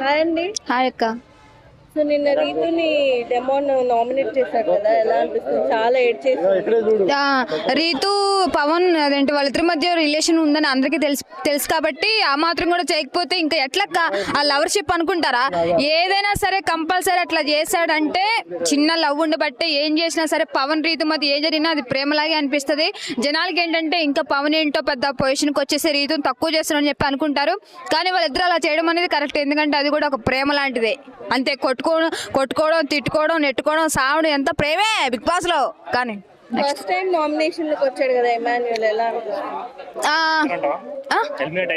Hi అండి. Hi అక్క. So నిన్న రీతుని డెమోన్ నామినేట్ చేశారు కదా ఎలా అనిపిస్తుంది? చాలా ఏడ్ చేసి ఆ, రీతు పవన్ అదేంటి వాళ్ళిద్దరి మధ్య రిలేషన్ ఉందని అందరికీ తెలుసు తెలుసు కాబట్టి ఆ మాత్రం కూడా చేయకపోతే ఇంకా ఎట్లక్క ఆ లవర్షిప్ అనుకుంటారా? ఏదైనా సరే కంపల్సరీ అట్లా చేశాడంటే చిన్న లవ్ ఉండబట్టే ఏం చేసినా సరే పవన్ రీతు మధ్య ఏం జరిగినా అది ప్రేమలాగే అనిపిస్తుంది. జనాలకి ఏంటంటే ఇంకా పవన్ ఏంటో పెద్ద పొజిషన్కి వచ్చేసి రీతుని తక్కువ చేస్తున్నారని చెప్పి అనుకుంటారు. కానీ వాళ్ళిద్దరు అలా చేయడం అనేది కరెక్ట్ ఎందుకంటే అది కూడా ఒక ప్రేమ లాంటిదే. అంతే కొట్టుకోవడం కొట్టుకోవడం తిట్టుకోవడం నెట్టుకోవడం సావడం ఎంత ప్రేమే బిగ్ బాస్లో. కానీ ఫస్ట్ టైం నామినేషన్లోకి వచ్చాడు కదా ఎమాన్యుయల్ ఎలా ఎలిమినేట్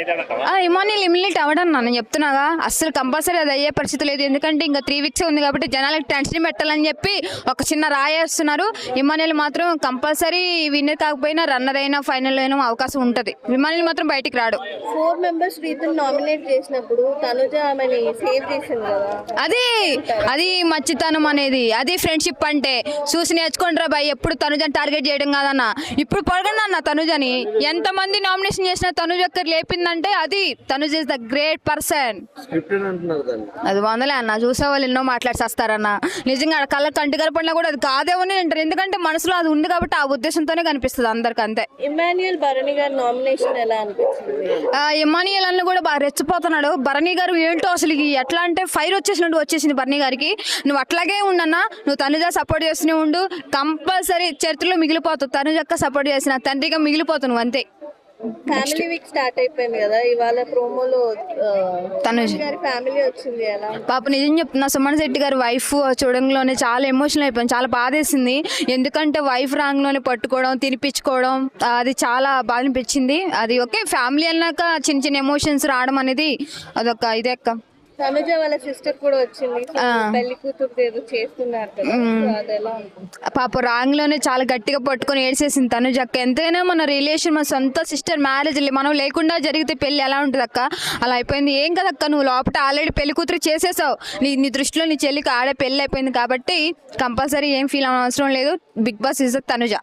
ఇమానియల్ ఇమ్యూనిట్ అవ్వడం నేను చెప్తున్నాగా. అస్సలు కంపల్సరీ అది అయ్యే పరిస్థితి లేదు. ఎందుకంటే ఇంకా త్రీ వీక్స్ ఉంది కాబట్టి జనాలకు టెన్షన్ పెట్టాలని చెప్పి ఒక చిన్న రాయేస్తున్నారు ఇమానియల్ మాత్రం కంపల్సరీ విన్నర్ కాకపోయినా రన్నర్ అయినా ఫైనల్ అయినా అవకాశం ఉంటుంది. ఇమానియల్ మాత్రం బయటికి రాడు. ఫోర్ మెంబర్స్ రీతుని నామినేట్ చేసినప్పుడు తనుజ ఆమెని సేవ్ చేసింది కదా. అది అది మచ్చితనం అనేది. అది ఫ్రెండ్షిప్ అంటే. చూసి నేర్చుకోండి రా బాయ్ ఎప్పుడు తనుజని టార్గెట్ చేయడం కాదన్న. ఇప్పుడు పడగండి అన్న తనుజని. ఎంతమంది నామినేషన్ చేసిన తనుజ ఒక్కరు లేపిందంటే అది Tanuja is the great person అది వందలే అన్న చూసే వాళ్ళు ఎన్నో మాట్లాడేస్తారన్న నిజంగా ఆడ కళ్ళ కంటి కలపడినా కూడా అది కాదేమో అని అంటారు. ఎందుకంటే మనసులో అది ఉంది కాబట్టి ఆ ఉద్దేశంతోనే కనిపిస్తుంది అందరికి అంతే ఇమాన్యుయల్ భరణి గారి నామినేషన్ ఎలా ఇమానియల్ అన్న కూడా బాగా రెచ్చిపోతున్నాడు. భరణి గారు ఏంటో అసలు ఎట్లా అంటే ఫైర్ వచ్చేసినట్టు వచ్చేసింది భరణి గారికి. నువ్వు అట్లాగే ఉండన్నా నువ్వు తనుజ సపోర్ట్ చేస్తూనే ఉండు. కంపల్సరీ చరిత్రలో మిగిలిపోతావు. తనుజక్క సపోర్ట్ చేసిన తండ్రిగా మిగిలిపోతావు నువ్వు అంతే. ఫ్యామిలీ వీక్ స్టార్ట్ అయిపోయింది కదా ఇవాళ ప్రోమోలో తనుజ్ గారి ఫ్యామిలీ వచ్చింది ఎలా? పాప నిజం చెప్తున్నా సుమన్ శెట్టి గారి వైఫ్ చూడంలోనే చాలా ఎమోషనల్ అయిపోయింది చాలా బాధేసింది. ఎందుకంటే వైఫ్ రాంగ్లోనే పట్టుకోవడం తినిపించుకోవడం అది చాలా బాధ అనిపించింది అది ఓకే ఫ్యామిలీ అన్నాక చిన్న చిన్న ఎమోషన్స్ రావడం అనేది అదొక ఇదే అక్క. తనుజ వాళ్ళ సిస్టర్ కూడా వచ్చింది. పెళ్ళి కూతురు ఏదో చేస్తున్నారు పాప రాంగ్లోనే చాలా గట్టిగా పట్టుకొని ఏడ్చేసింది తను అక్క. ఎంతైనా మన రిలేషన్ మన సొంత సిస్టర్ మ్యారేజ్ మనం లేకుండా జరిగితే పెళ్ళి ఎలా ఉంటుంది అక్క? అలా అయిపోయింది. ఏం కదక్క నువ్వు లోపల ఆల్రెడీ పెళ్ళి కూతురు చేసేసావు. నీ నీ దృష్టిలో నీ చెల్లికి ఆడే పెళ్ళి అయిపోయింది కాబట్టి కంపల్సరీ ఏం ఫీల్ అవసరం లేదు. Bigg Boss is Tanuja.